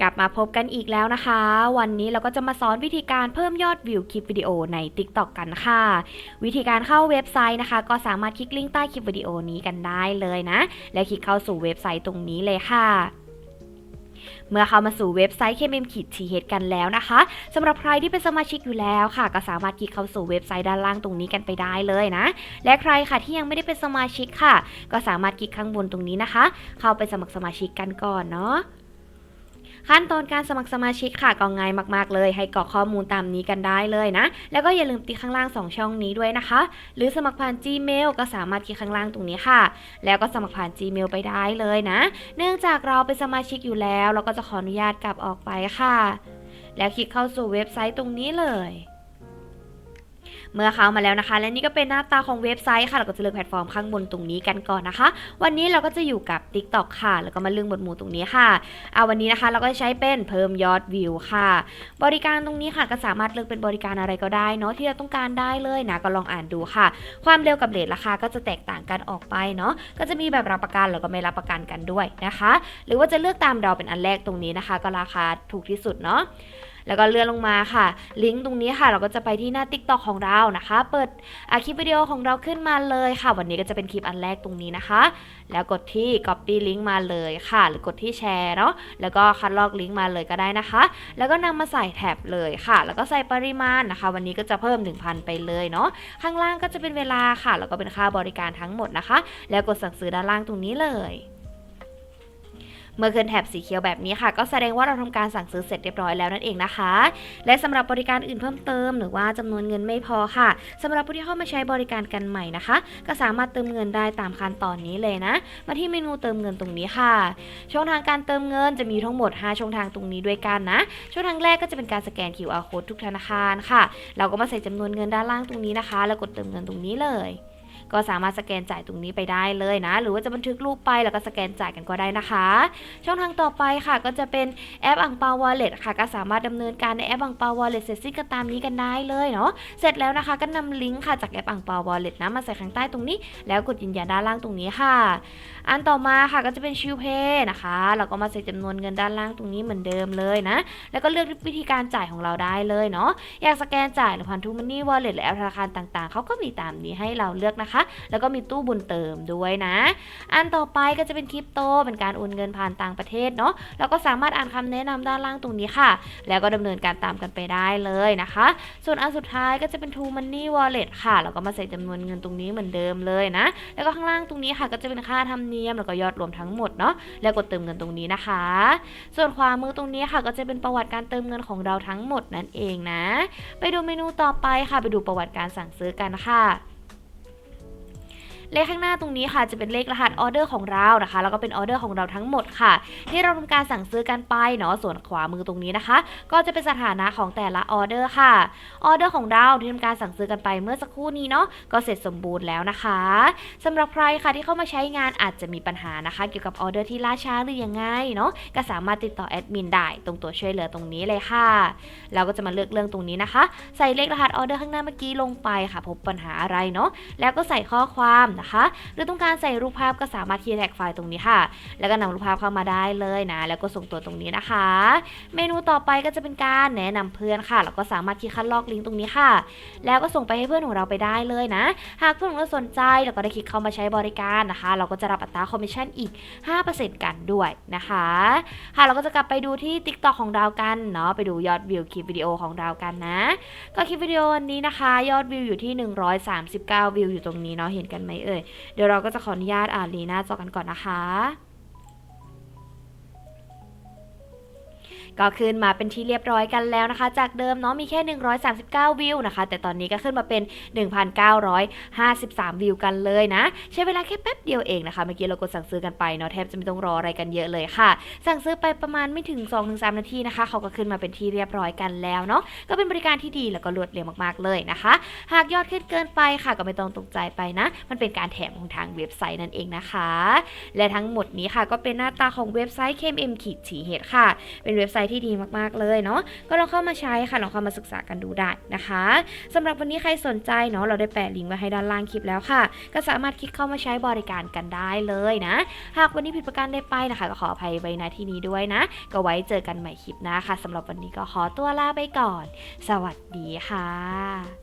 กลับมาพบกันอีกแล้วนะคะ วันนี้เราก็จะมาสอนวิธีการเพิ่มยอดวิวคลิปวิดีโอใน TikTok กันค่ะ วิธีการเข้าเว็บไซต์นะคะ ก็สามารถคลิกลิงก์ใต้คลิปวิดีโอนี้กันได้เลยนะ แล้วคลิกเข้าสู่เว็บไซต์ตรงนี้เลยค่ะเมื่อเข้ามาสู่เว็บไซต์ KMM ขีด TH กันแล้วนะคะสำหรับใครที่เป็นสมาชิกอยู่แล้วค่ะ ก็สามารถคลิกเข้าสู่เว็บไซต์ด้านล่างตรงนี้กันไปได้เลยนะ และใครค่ะที่ยังไม่ได้เป็นสมาชิกค่ะ ก็สามารถคลิกข้างบนตรงนี้นะคะ เข้าไปสมัครสมาชิกกันก่อนเนาะ ขั้นตอนการสมัครสมาชิกค่ะก็ง่ายมากๆ เลย ให้กรอกข้อมูลตามนี้กันได้เลยนะ แล้วก็อย่าลืมติข้างล่าง 2 ช่องนี้ด้วยนะคะ หรือสมัครผ่าน Gmail ก็สามารถคลิกข้างล่างตรงนี้ค่ะ แล้วก็สมัครผ่าน Gmail ไปได้เลยนะ เนื่องจากเราเป็นสมาชิกอยู่แล้ว เราก็จะขออนุญาตกลับออกไปค่ะ แล้วคลิกเข้าสู่เว็บไซต์ตรงนี้เลย เมื่อเข้ามาแล้วนะคะ และนี่ก็เป็นหน้าตาของเว็บไซต์ค่ะ เราก็จะเลือกแพลตฟอร์มข้างบนตรงนี้กันก่อนนะคะ วันนี้เราก็จะอยู่กับ TikTok ค่ะ แล้วก็มาเลือกหมวดหมู่ตรงนี้ค่ะเอาวันนี้นะคะ เราก็ใช้เป็นเพิ่มยอดวิวค่ะ บริการตรงนี้ค่ะก็สามารถเลือกเป็นบริการอะไรก็ได้เนาะที่เราต้องการได้เลยนะก็ลองอ่านดูค่ะ ความเร็วกับเรทราคาก็จะแตกต่างกันออกไปเนาะก็จะมีแบบรับประกันแล้วก็ไม่รับประกันกันด้วยนะคะ หรือว่าจะเลือกตามเราเป็นอันแรกตรงนี้นะคะ ก็ราคาถูกที่สุดเนาะ แล้วก็เลื่อนลงมาค่ะ ลิงก์ตรงนี้ค่ะ เราก็จะไปที่หน้า TikTok ของเรานะคะ เปิดอาคลิปวิดีโอของเราขึ้นมาเลยค่ะ วันนี้ก็จะเป็นคลิปอันแรกตรงนี้นะคะ แล้วกดที่ copy link มาเลยค่ะ หรือกดที่แชร์เนาะแล้วก็คัดลอกลิงก์มาเลยก็ได้นะคะ แล้วก็นำมาใส่แท็บเลยค่ะ แล้วก็ใส่ปริมาณนะคะ วันนี้ก็จะเพิ่ม 1,000 ไปเลยเนาะข้างล่างก็จะเป็นเวลาค่ะ แล้วก็เป็นค่าบริการทั้งหมดนะคะ แล้วกดสั่งซื้อด้านล่างตรงนี้เลย มื่อขึ้นแถบสีเขียวแบบนี้ค่ะ ก็แสดงว่าเราทำการสั่งซื้อเสร็จเรียบร้อยแล้วนั่นเองนะคะ และสำหรับบริการอื่นเพิ่มเติม หรือว่าจำนวนเงินไม่พอค่ะสำหรับผู้ที่เข้ามาใช้บริการกันใหม่นะคะ ก็สามารถเติมเงินได้ตามขั้นตอนนี้เลยนะ มาที่เมนูเติมเงินตรงนี้ค่ะ ช่องทางการเติมเงินจะมีทั้งหมด 5 ช่องทางตรงนี้ด้วยกันนะ ช่องทางแรกก็จะเป็นการสแกน QR code ทุกธนาคารค่ะ เราก็มาใส่จำนวนเงินด้านล่างตรงนี้นะคะ แล้วกดเติมเงินตรงนี้เลย ก็สามารถสแกนจ่ายตรงนี้ไปได้เลยนะ หรือว่าจะบันทึกรูปไปแล้วก็สแกนจ่ายกันก็ได้นะคะ ช่องทางต่อไปค่ะ ก็จะเป็นแอปอังเปาวอลเล็ตค่ะ ก็สามารถดำเนินการในแอปอังเปาวอลเล็ตเสร็จสิ้นก็ตามนี้กันได้เลยเนาะเสร็จแล้วนะคะก็นำลิงก์ค่ะจากแอปอังเปาวอลเล็ตนะมาใส่ข้างใต้ตรงนี้ แล้วกดยืนยันด้านล่างตรงนี้ค่ะ อันต่อมาค่ะก็จะเป็นชิวเพย์นะคะเราก็มาใส่จำนวนเงินด้านล่างตรงนี้เหมือนเดิมเลยนะ แล้วก็เลือกวิธีการจ่ายของเราได้เลยเนาะอยากสแกนจ่ายหรือผ่านทูมันนี่วอลเล็ตหรือแอปธนาคารต่างๆเขาก็มีตามนี้ให้เราเลือกนะคะแล้วก็มีตู้บุญเติมด้วยนะ อันต่อไปก็จะเป็นคริปโต เป็นการโอนเงินผ่านต่างประเทศเนาะเราก็สามารถอ่านคำแนะนำด้านล่างตรงนี้ค่ะ แล้วก็ดำเนินการตามกันไปได้เลยนะคะ ส่วนอันสุดท้ายก็จะเป็น True Money Wallet ค่ะเราก็มาใส่จำนวนเงินตรงนี้เหมือนเดิมเลยนะ แล้วก็ข้างล่างตรงนี้ค่ะ ก็จะเป็นค่าธรรมเนียมแล้วก็ยอดรวมทั้งหมดเนาะ แล้วกดเติมเงินตรงนี้นะคะ ส่วนขวามือตรงนี้ค่ะ ก็จะเป็นประวัติการเติมเงินของเราทั้งหมดนั่นเองนะ ไปดูเมนูต่อไปค่ะ ไปดูประวัติการสั่งซื้อกันค่ะ เลขข้างหน้าตรงนี้ค่ะจะเป็นเลขรหัสออเดอร์ของเรานะคะ แล้วก็เป็นออเดอร์ของเราทั้งหมดค่ะ ที่เราทำการสั่งซื้อกันไปเนาะส่วนขวามือตรงนี้นะคะ ก็จะเป็นสถานะของแต่ละออเดอร์ค่ะออเดอร์ของเราที่ทำการสั่งซื้อกันไปเมื่อสักครู่นี้เนาะก็เสร็จสมบูรณ์แล้วนะคะสำหรับใครค่ะที่เข้ามาใช้งานอาจจะมีปัญหานะคะ เกี่ยวกับออเดอร์ที่ล่าช้าหรือยังไงเนาะก็สามารถติดต่อแอดมินได้ตรงตัวช่วยเหลือตรงนี้เลยค่ะเราก็จะมาเลือกเรื่องตรงนี้นะคะ ใส่เลขรหัสออเดอร์ข้างหน้าเมื่อกี้ลงไปค่ะ พบปัญหาอะไรเนาะแล้วก็ใส่ข้อความนะคะ หรือต้องการใส่รูปภาพก็สามารถคีย์แท็กไฟล์ตรงนี้ค่ะ แล้วก็นำรูปภาพเข้ามาได้เลยนะ แล้วก็ส่งตัวตรงนี้นะคะ เมนูต่อไปก็จะเป็นการแนะนำเพื่อนค่ะ แล้วก็สามารถที่คัดลอกลิงก์ตรงนี้ค่ะ แล้วก็ส่งไปให้เพื่อนของเราไปได้เลยนะ หากเพื่อนของเราสนใจแล้วก็ได้คลิกเข้ามาใช้บริการนะคะ เราก็จะรับอัตราคอมมิชชั่นอีก 5%กันด้วยนะคะ ค่ะเราก็จะกลับไปดูที่ TikTok ของเรากันเนาะ ไปดูยอดวิวคลิปวิดีโอของเรากันนะ ก็คลิปวิดีโอวันนี้นะคะ ยอดวิวอยู่ที่ 139 วิวอยู่ตรงนี้เนาะ เห็นกันไหมเอ่ยเดี๋ยวเราก็จะขออนุญาตอ่านลีหน้าจอกันก่อนนะคะ ก็ขึ้นมาเป็นที่เรียบร้อยกันแล้วนะคะ จากเดิมเนาะมีแค่ 139 วิวนะคะ แต่ตอนนี้ก็ขึ้นมาเป็น 1,953 วิวกันเลยนะ ใช้เวลาแค่แป๊บเดียวเองนะคะ เมื่อกี้เรากดสั่งซื้อกันไปเนาะแทบจะไม่ต้องรออะไรกันเยอะเลยค่ะ สั่งซื้อไปประมาณไม่ถึง 2-3 นาทีนะคะ เขาก็ขึ้นมาเป็นที่เรียบร้อยกันแล้วเนาะก็เป็นบริการที่ดีแล้วก็รวดเร็วมากๆเลยนะคะ หากยอดขึ้นเกินไปค่ะก็ไม่ต้องตกใจไปนะ มันเป็นการแถมของทางเว็บไซต์นั่นเองนะคะ และทั้งหมดนี้ค่ะก็เป็นหน้าตาของเว็บไซต์ KMM ขีดฉีเหตุค่ะ เป็นเว็บไซต์ต์ที่ดีมากๆเลยเนาะก็ลองเข้ามาใช้ค่ะลองเข้ามาศึกษากันดูได้นะคะสำหรับวันนี้ใครสนใจเนาะเราได้แปะลิงก์ไว้ให้ด้านล่างคลิปแล้วค่ะ ก็สามารถคลิกเข้ามาใช้บริการกันได้เลยนะ หากวันนี้ผิดประการใดไปนะคะ ก็ขออภัยไว้ณที่นี้ด้วยนะ ก็ไว้เจอกันใหม่คลิปหน้าค่ะสำหรับวันนี้ก็ขอตัวลาไปก่อน สวัสดีค่ะ